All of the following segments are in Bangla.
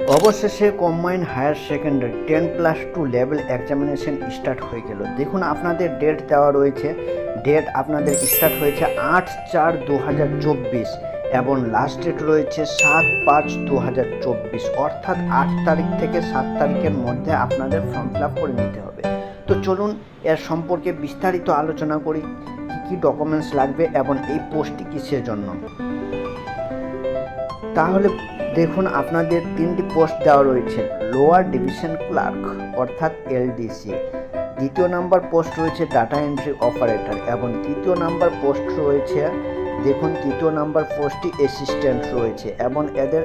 অবশেষে combine higher secondary ten plus two level examination start হয়ে গেল। দেখুন, আপনাদের ডেট দেওয়া রয়েছে। ডেট আপনাদের স্টার্ট হয়েছে আট চার দু হাজার চব্বিশ এবং লাস্ট ডেট রয়েছে সাত পাঁচ দু হাজার চব্বিশ। অর্থাৎ আট তারিখ থেকে সাত তারিখের মধ্যে আপনাদের ফর্ম ফিল আপ করে নিতে হবে। তো চলুন, এর সম্পর্কে বিস্তারিত আলোচনা করি, কী কী ডকুমেন্টস লাগবে এবং এই পোস্টটি কিসের জন্য। তাহলে দেখুন আপনাদের তিনটি পোস্ট দেওয়া রয়েছে, লোয়ার ডিভিশন ক্লার্ক, অর্থাৎ এলডিসি। দ্বিতীয় নাম্বার পোস্ট রয়েছে ডাটা এন্ট্রি অপারেটর এবং তৃতীয় নাম্বার পোস্ট রয়েছে, দেখুন তৃতীয় নাম্বার পোস্টটি অ্যাসিস্ট্যান্ট রয়েছে এবং এদের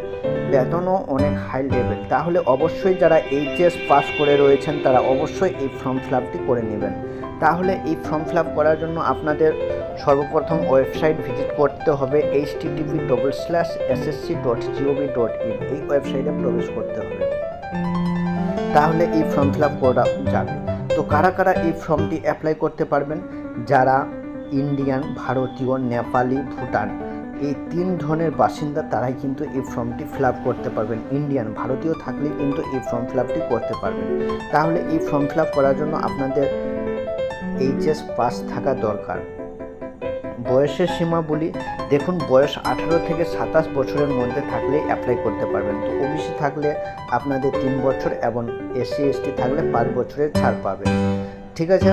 বেতনও অনেক হাই লেভেল। তাহলে অবশ্যই যারা এইচএস পাস করে রয়েছেন, তারা অবশ্যই এই ফর্ম ফিল আপটি করে নেবেন। তাহলে এই ফর্ম ফিল আপ করার জন্য আপনাদের সর্বপ্রথম ওয়েবসাইট ভিজিট করতে হবে H TV double slash SSC dot GOV dot in. এই ওয়েবসাইটে প্রবেশ করতে হবে। তাহলে এই ফর্ম ফিল আপ করা যাবে তো কারা কারা এই ফর্মটি অ্যাপ্লাই করতে পারবেন? যারা ইন্ডিয়ান, ভারতীয়, নেপালি, ভুটান, এই তিন ধরনের বাসিন্দা, তারাই কিন্তু এই ফর্মটি ফিল আপ করতে পারবেন। ইন্ডিয়ান, ভারতীয় থাকলেই কিন্তু এই ফর্ম ফিল আপটি করতে পারবেন। তাহলে এই ফর্ম ফিল আপ করার জন্য আপনাদের এইচএস পাস থাকা দরকার। বয়সের সীমা বলি, দেখুন বয়স আঠারো থেকে সাতাশ বছরের মধ্যে থাকলে অ্যাপ্লাই করতে পারবেন। তো ওবিসি থাকলে আপনাদের তিন বছর এবং এসসি এসটি থাকলে পাঁচ বছরের ছাড় পাবেন। ঠিক আছে?